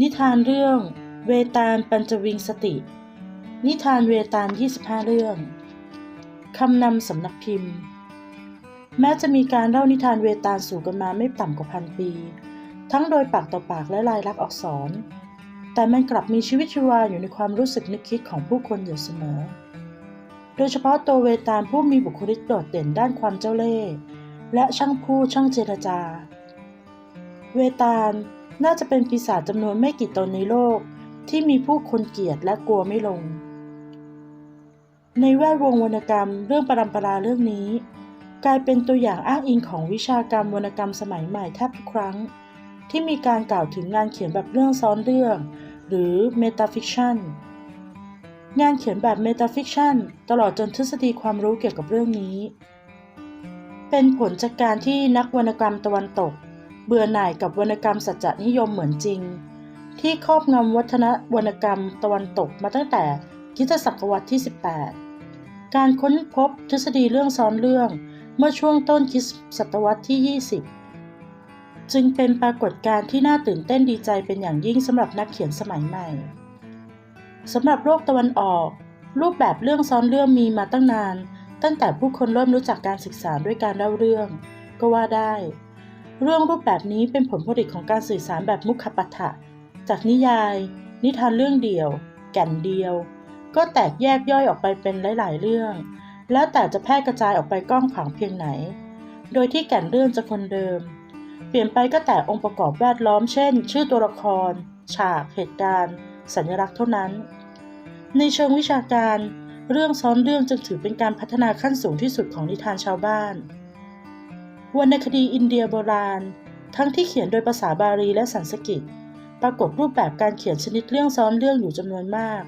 นิทานเรื่อง เวตาลปัญจวิงสติ นิทานเวตาล 25 เรื่อง คำนำสำนักพิมพ์ แม้จะมีการเล่านิทานเวตาลสู่กันมาไม่ต่ำกว่าพันปี ทั้งโดยปากต่อปากและลายลักษณ์อักษร แต่มันกลับมีชีวิตชีวาอยู่ในความรู้สึกนึกคิดของผู้คนอยู่เสมอ โดยเฉพาะตัวเวตาลผู้มีบุคลิกโดดเด่นด้านความเจ้าเล่ห์และช่างพูดช่างเจรจา เวตาล น่าจะเป็นปีศาจจำนวนไม่กี่ตนในโลก ที่มีผู้คนเกลียดและกลัวไม่ลง ในแวดวงวรรณกรรมเรื่องปรำปราเรื่องนี้ กลายเป็นตัวอย่างอ้างอิงของวิชากรรมวรรณกรรมสมัยใหม่แทบทุกครั้ง ที่มีการกล่าวถึงงานเขียนแบบเรื่องซ้อนเรื่อง หรือเมตาฟิกชันงานเขียนแบบเมตาฟิกชันตลอดจนทฤษฎีความรู้เกี่ยวกับเรื่องนี้ เป็นผลจากการที่นักวรรณกรรมตะวันตก เบื่อหน่ายกับวรรณกรรมสัจจนิยมเหมือนจริง ที่ครอบงำวัฒนวรรณกรรมตะวันตกมาตั้งแต่คริสตศตวรรษที่ 18 การค้นพบทฤษฎีเรื่องซ้อนเรื่องเมื่อช่วงต้นคิตศตวรรษที่ 20 จึงเป็นปรากฏการณ์ที่น่าตื่นเต้นดีใจเป็นอย่างยิ่งสำหรับนักเขียนสมัยใหม่สำหรับโลกตะวันออก รูปแบบเรื่องซ้อนเรื่องมีมาตั้งนาน ตั้งแต่ผู้คนเริ่มรู้จักการศึกษาด้วยการเล่าเรื่อง ก็ว่าได้ เรื่องรูปแบบนี้เป็นผลผลิตของการสื่อสารแบบมุขปัฏะจากนิยาย นิทานเรื่องเดียว แก่นเดียว ก็แตกแยกย่อยออกไปเป็นหลาย ๆ เรื่อง แล้วแต่จะแพร่กระจายออกไปกล้องขวางเพียงไหน โดยที่แก่นเรื่องจะคนเดิม เปลี่ยนไปก็แต่องค์ประกอบแวดล้อมเช่น ชื่อตัวละคร ฉาก เหตุการณ์ สัญลักษณ์เท่านั้น ในเชิงวิชาการ เรื่องซ้อนเรื่องจึงถือเป็นการพัฒนาขั้นสูงที่สุดของนิทานชาวบ้าน วรรณคดีอินเดียโบราณ ทั้งที่เขียนโดยภาษาบาลีและสันสกฤต ปรากฏรูปแบบการเขียนชนิดเรื่องซ้อนเรื่องอยู่จำนวนมาก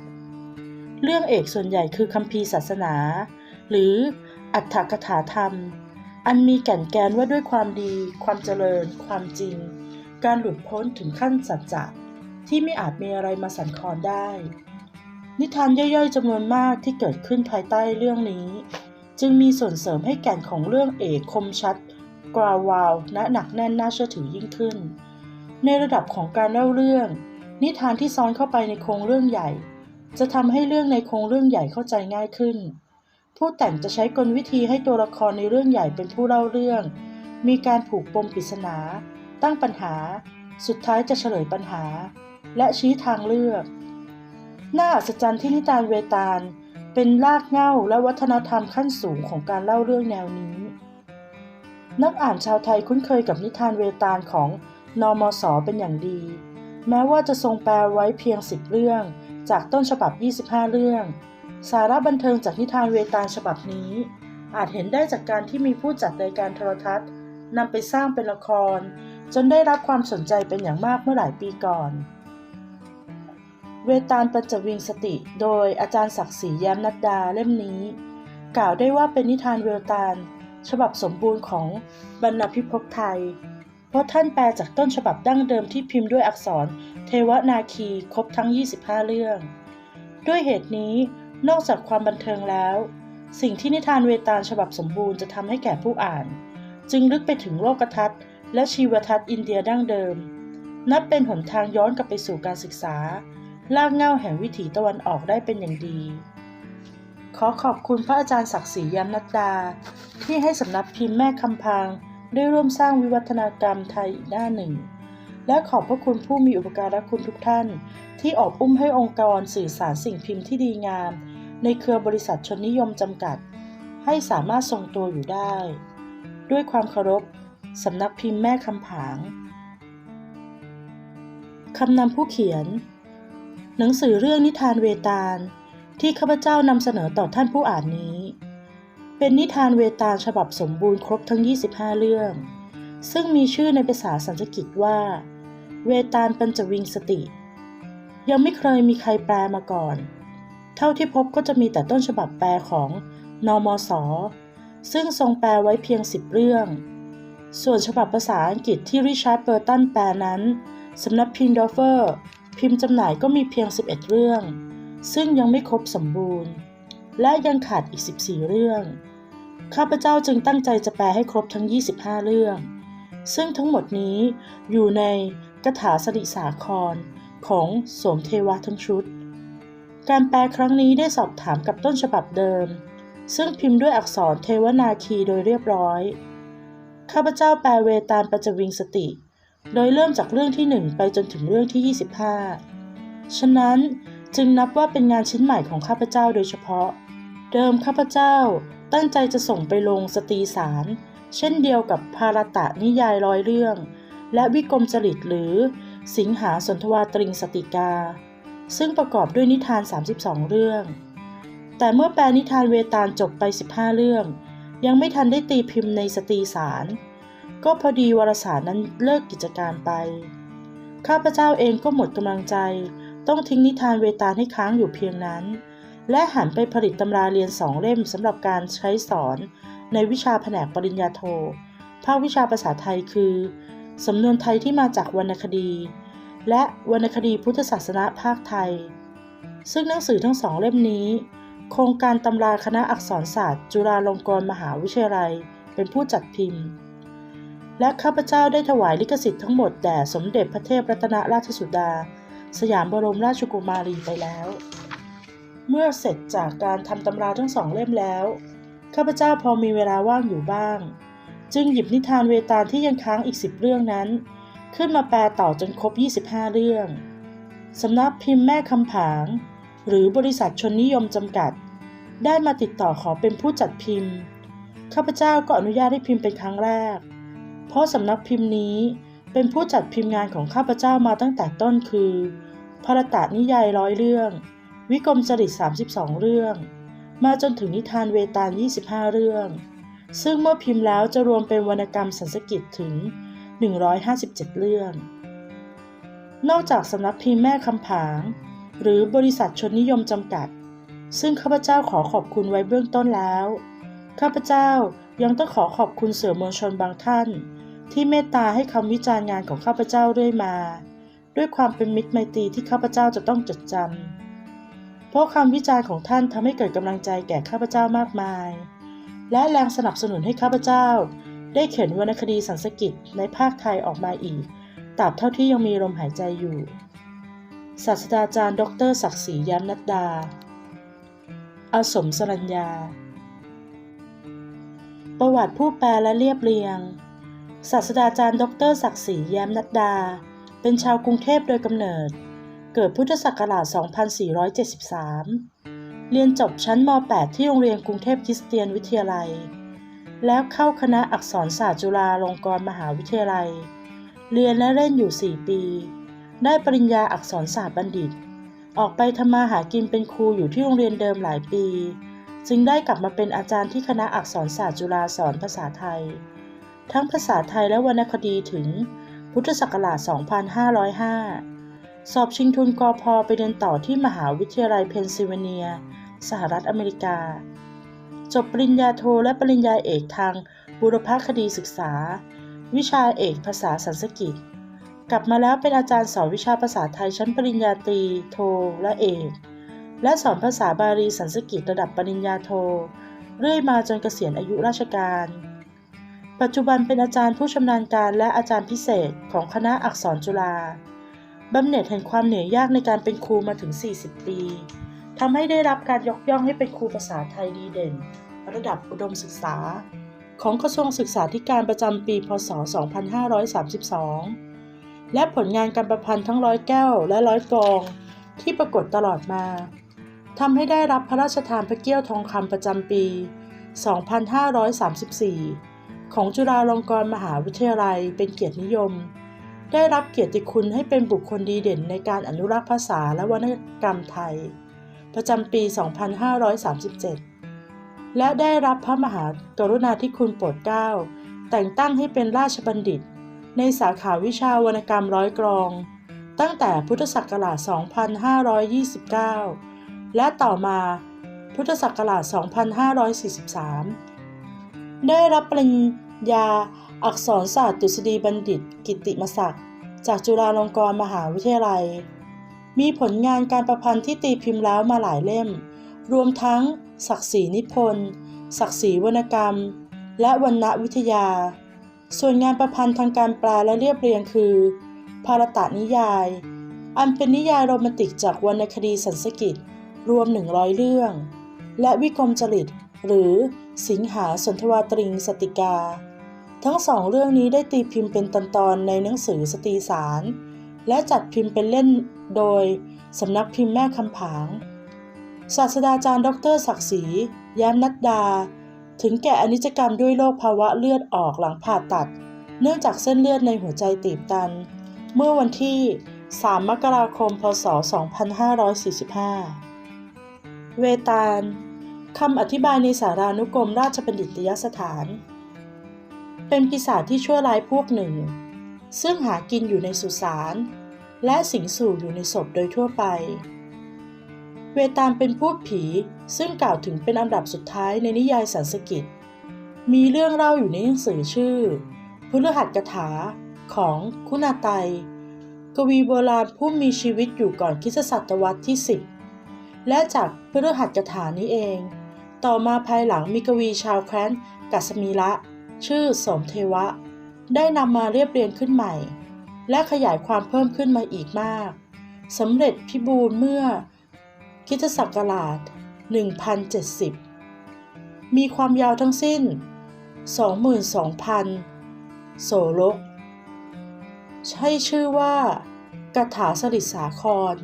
เรื่องเอกส่วนใหญ่คือคัมภีร์ศาสนา หรืออัตถกถาธรรม อันมีแก่นแกนว่าด้วยความดี ความเจริญ ความจริง การหลุดพ้นถึงขั้นสัจจะที่ไม่อาจมีอะไรมาสั่นคลอนได้ นิทานย่อยๆจำนวนมากที่เกิดขึ้นภายใต้เรื่องนี้ จึงมีส่วนเสริมให้แก่นของเรื่องเอกคมชัด กราวาวและหนักแน่นน่าเชื่อถือยิ่งขึ้น ในระดับของการเล่าเรื่อง นิทานที่ซ้อนเข้าไปในโครงเรื่องใหญ่ จะทำให้เรื่องในโครงเรื่องใหญ่เข้าใจง่ายขึ้น ผู้แต่งจะใช้กลวิธีให้ตัวละครในเรื่องใหญ่เป็นผู้เล่าเรื่อง มีการผูกปมปริศนา ตั้งปัญหา สุดท้ายจะเฉลยปัญหา และชี้ทางเลือกน่าอัศจรรย์ที่นิทานเวตาลเป็นรากเหง้าและวัฒนธรรมขั้นสูงของการเล่าเรื่องแนวนี้ นักอ่านชาวไทยคุ้นเคยกับนิทานเวตาลของนอมศเป็นอย่างดี แม้ว่าจะทรงแปลไว้เพียง 10 เรื่อง จากต้นฉบับ 25 เรื่อง สาระบันเทิงจากนิทานเวตาลฉบับนี้ อาจเห็นได้จากการที่มีผู้จัดรายการโทรทัศน์นำไปสร้างเป็นละคร จนได้รับความสนใจเป็นอย่างมากเมื่อหลายปีก่อน เวตาลปัญจวิงสติ โดยอาจารย์ศักดิ์ศรีแย้มนัดดาเล่มนี้ กล่าวได้ว่าเป็นนิทานเวตาล ฉบับสมบูรณ์ของบรรณพิภพไทย เพราะท่านแปลจากต้นฉบับดั้งเดิมที่พิมพ์ด้วยอักษร เทวนาคีครบทั้ง 25 เรื่อง ด้วยเหตุนี้นอกจากความบันเทิงแล้ว สิ่งที่นิทานเวตาลฉบับสมบูรณ์จะทำให้แก่ผู้อ่าน จึงลึกไปถึงโลกทัศน์และชีวทัศน์อินเดียดั้งเดิม นับเป็นหนทางย้อนกลับไปสู่การศึกษาลากเง้าแห่งวิถีตะวันออกได้เป็นอย่างดี ขอขอบคุณพระอาจารย์ศักดิ์ศรียามนัดดา ที่ให้สำนักพิมพ์แม่คำพังได้ร่วมสร้างวิวัฒนากรรมไทยอีกหน้าหนึ่ง และขอบพระคุณผู้มีอุปการะคุณทุกท่าน ที่ออกอุ้มให้องค์กรสื่อสารสิ่งพิมพ์ที่ดีงาม ในเครือบริษัทชนนิยมจำกัด ให้สามารถทรงตัวอยู่ได้ ด้วยความเคารพสำนักพิมพ์แม่คำผางคำนำผู้เขียน หนังสือเรื่องนิทานเวตาล ที่ข้าพเจ้านำเสนอต่อท่านผู้อ่านนี้ เป็นนิทานเวตาลฉบับสมบูรณ์ครบทั้ง 25 เรื่อง ซึ่งมีชื่อในภาษาสันสกฤตว่า เวตาลปัญจวิงสติ ยังไม่เคยมีใครแปลมาก่อน เท่าที่พบก็จะมีแต่ต้นฉบับแปลของนอมศซึ่งทรงแปลไว้เพียง 10 เรื่อง ส่วนฉบับภาษาอังกฤษที่ริชาร์ดเบอร์ตันแปลนั้นสำนักพิมพ์ดอฟเฟอร์ พิมพ์จำหน่ายก็มีเพียง 11 เรื่อง ซึ่งยังไม่ครบสมบูรณ์ และยังขาดอีก 14 เรื่อง ข้าพเจ้าจึงตั้งใจจะแปลให้ครบทั้ง 25 เรื่อง ซึ่งทั้งหมดนี้อยู่ในกถาสริสาครของสมเทวะทั้งชุด การแปลครั้งนี้ได้สอบถามกับต้นฉบับเดิม ซึ่งพิมพ์ด้วยอักษรเทวนาคีโดยเรียบร้อย ข้าพเจ้าแปลเวตาลปัจจวิงสติ โดยเริ่มจากเรื่องที่ 1 ไปจนถึงเรื่องที่ 25 ฉะนั้น จึงนับว่าเป็นงานชิ้นใหม่ของข้าพเจ้าโดยเฉพาะ เดิมข้าพเจ้าตั้งใจจะส่งไปลงสตรีสาร เช่นเดียวกับภารตะนิยายร้อยเรื่อง และวิกรมจริตหรือ สิงหาสนทวาตริงสติกา ซึ่งประกอบด้วยนิทาน 32 เรื่อง แต่เมื่อแปลนิทานเวตาลจบไป 15 เรื่อง ยังไม่ทันได้ตีพิมพ์ในสตรีสาร ก็พอดีวารสารนั้นเลิกกิจการไป ข้าพเจ้าเองก็หมดกำลังใจ ต้องทิ้งนิทานเวตาลให้ค้างอยู่เพียงนั้น และหันไปผลิตตำราเรียนสองเล่มสำหรับการใช้สอนในวิชาแผนกปริญญาโท ภาควิชาภาษาไทยคือ สำนวนไทยที่มาจากวรรณคดี และวรรณคดีพุทธศาสนาภาคไทย ซึ่งหนังสือทั้งสองเล่มนี้ โครงการตำราคณะอักษรศาสตร์ จุฬาลงกรณ์มหาวิทยาลัย เป็นผู้จัดพิมพ์ และข้าพเจ้าได้ถวายลิขสิทธิ์ทั้งหมดแด่สมเด็จพระเทพรัตนราชสุดา สยามบรมราชกุมารีไปแล้ว เมื่อเสร็จจากการทำตำราทั้งสองเล่มแล้ว ข้าพเจ้าพอมีเวลาว่างอยู่บ้าง จึงหยิบนิทานเวตาลที่ยังค้างอีกสิบเรื่องนั้น ขึ้นมาแปลต่อจนครบ 25 เรื่องสำนักพิมพ์แม่คำผาง หรือบริษัทชนนิยมจำกัด ได้มาติดต่อขอเป็นผู้จัดพิมพ์ ข้าพเจ้าก็อนุญาตให้พิมพ์เป็นครั้งแรก เพราะสำนักพิมพ์นี้ เป็นผู้จัดพิมพ์งานของข้าพเจ้ามาตั้งแต่ต้นคือ พระตานิยายร้อยเรื่อง วิกรมจริต 32 เรื่อง มาจนถึงนิทานเวตาล 25 เรื่อง ซึ่งเมื่อพิมพ์แล้วจะรวมเป็นวรรณกรรมสันสกิตถึง 157 เรื่อง นอกจากสำนักพิมพ์แม่คำผาง หรือบริษัทชนนิยมจำกัด ซึ่งข้าพเจ้าขอขอบคุณไว้เบื้องต้นแล้ว ข้าพเจ้ายังต้องขอขอบคุณเสื่อมวลชนบางท่าน ที่เมตตาให้คำวิจารณ์งานของข้าพเจ้าเรื่อยมา ด้วยความเป็นมิตรไมตรีที่ข้าพเจ้าจะต้องจดจำเพราะคำวิจารณ์ของท่านทำให้เกิดกำลังใจแก่ข้าพเจ้ามากมาย และแรงสนับสนุนให้ข้าพเจ้า ได้เขียนวรรณคดีสันสกิตในภาคไทยออกมาอีกตราบเท่าที่ยังมีลมหายใจอยู่ ศาสตราจารย์ ดรศักดิ์ศรีย้มนัดดา อาสมสรัญญา ประวัติผู้แปลและเรียบเรียง ศาสตราจารย์ ดรศักดิ์ศรีแย้มนัดดา เป็นชาวกรุงเทพโดยกำเนิด เกิดพุทธศักราช 2473 เรียนจบชั้นม .8 ที่โรงเรียนกรุงเทพคริสเตียนวิทยาลัย แล้วเข้าคณะอักษรศาสตร์จุฬาลงกรณ์มหาวิทยาลัย เรียนและเล่นอยู่ 4 ปี ได้ปริญญาอักษรศาสตร์บัณฑิต ออกไปทำมาหากินเป็นครูอยู่ที่โรงเรียนเดิมหลายปี จึงได้กลับมาเป็นอาจารย์ที่คณะอักษรศาสตร์จุฬาสอนภาษาไทย ทั้งภาษาไทยและวรรณคดีถึงพุทธศักราช 2505 สอบชิงทุนกอพอไปเรียนต่อที่มหาวิทยาลัยเพนซิลเวเนีย สหรัฐอเมริกา จบปริญญาโทและปริญญาเอกทางบุรพคดีศึกษา วิชาเอกภาษาสันสกฤตกลับมาแล้วเป็นอาจารย์สอนวิชาภาษาไทยชั้นปริญญาตรี โท และเอก และสอนภาษาบาลีสันสกฤตระดับปริญญาโท เรื่อยมาจนเกษียณอายุราชการ ปัจจุบันเป็นอาจารย์ผู้ชำนาญการและอาจารย์พิเศษของคณะอักษรจุฬาบำเหน็จแห่งความเหนื่อยยากในการเป็นครูมาถึง 40 ปีทำให้ได้รับการยกย่องให้เป็นครูภาษาไทยดีเด่น ระดับอุดมศึกษา ของกระทรวงศึกษาธิการประจำปี พศ 2532 และผลงานการประพันธ์ทั้งร้อยแก้วและร้อยกองที่ปรากฏตลอดมาทำให้ได้รับพระราชทานพระเกี้ยวทองคำประจำปี 2534 ของจุฬาลงกรณ์มหาวิทยาลัยเป็นเกียรตินิยม ได้รับเกียรติคุณให้เป็นบุคคลดีเด่นในการอนุรักษ์ภาษาและวรรณกรรมไทย ประจำปี 2537 และได้รับพระมหากรุณาธิคุณโปรดเกล้าแต่งตั้งให้เป็นราชบัณฑิต ในสาขาวิชาวรรณกรรมร้อยกรอง ตั้งแต่พุทธศักราช 2529 และต่อมาพุทธศักราช 2543 ได้รับปริญญาอักษรศาสตร์ดุษฎีบัณฑิต กิติมศักดิ์จากจุฬาลงกรณ์มหาวิทยาลัย มีผลงานการประพันธ์ที่ตีพิมพ์แล้วมาหลายเล่ม รวมทั้ง ศักดิ์ศรีนิพนธ์ศักดิ์ศรีวรรณกรรม และวรรณวิทยา ส่วนงานประพันธ์ทางการแปลและเรียบเรียงคือ ภารตะนิยาย อันเป็นนิยายโรแมนติกจากวรรณคดีสันสกฤตรวม 100 เรื่อง และวิกรมจริต หรือ สิงหาสนทวาตริงสติกา ทั้งสองเรื่องนี้ได้ตีพิมพ์เป็นตอนๆในหนังสือสตรีสาร และจัดพิมพ์เป็นเล่นโดยสำนักพิมพ์แม่คำผาง ศาสตราจารย์ดรศักดิ์ศรีย้มนัดดา ถึงแก่อนิจกรรมด้วยโรคภาวะเลือดออกหลังผ่าตัด เนื่องจากเส้นเลือดในหัวใจตีบตัน เมื่อวันที่ 3 มกราคม พศ 2545 เวตาล คำอธิบายในสารานุกรมราชบัณฑิตยสถาน เป็นปีศาจที่ชั่วร้ายพวกหนึ่ง ซึ่งหากินอยู่ในสุสานและสิงสู่อยู่ในศพโดยทั่วไป เวตาลเป็นพูดผีซึ่งกล่าวถึงเป็นอันดับสุดท้ายในนิยายสันสกฤตมีเรื่องเล่าอยู่ในหนังสือชื่อพฤหัสกถาของคุณาไตกวีโบราณผู้มีชีวิตอยู่ก่อนคริสตศตวรรษที่ 10 และจากพฤหัสกถานี้เอง ต่อมาภายหลังมีกวีชาวแคว้นกัสมีละ ชื่อสมเทวะ ได้นำมาเรียบเรียงขึ้นใหม่ และขยายความเพิ่มขึ้นมาอีกมากสำเร็จพิบูรณ์เมื่อคริสตศักราช 1070 มีความยาวทั้งสิ้น 22,000 โสลก ใช้ชื่อว่ากถาสริสาคร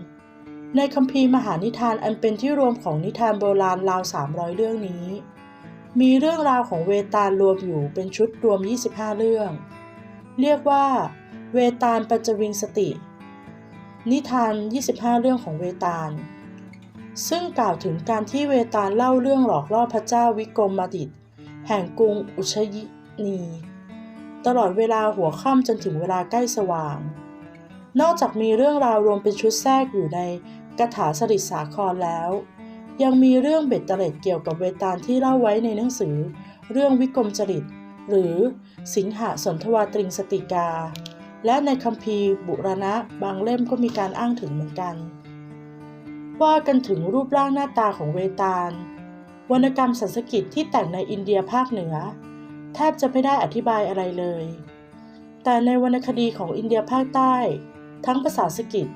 ในคัมภีร์มหานิทานอันเป็นที่รวมของนิทานโบราณราว 300 เรื่องนี้ มีเรื่องราวของเวตาลรวมอยู่เป็นชุดรวม 25 เรื่อง เรียกว่า เวตาลปัญจวิงสติ นิทาน 25 เรื่องของเวตาล ซึ่งกล่าวถึงการที่เวตาลเล่าเรื่องหลอกล่อพระเจ้าวิกรมมาดิต แห่งกรุงอุชยินี ตลอดเวลาหัวค่ำจนถึงเวลาใกล้สว่าง นอกจากมีเรื่องราวรวมเป็นชุดแทรกอยู่ใน กถาสริสาครแล้ว ยังมีเรื่องเบ็ดเตล็ดเกี่ยวกับเวตาลที่เล่าไว้ในหนังสือ เรื่องวิกรมจริต หรือสิงหสนทวาตริงสติกา และในคัมภีร์บุรณะบางเล่มก็มีการอ้างถึงเหมือนกัน ว่ากันถึงรูปร่างหน้าตาของเวตาล วรรณกรรมสันสกฤตที่แต่งในอินเดียภาคเหนือ แทบจะไม่ได้อธิบายอะไรเลย แต่ในวรรณคดีของอินเดียภาคใต้ ทั้งภาษาสกฤต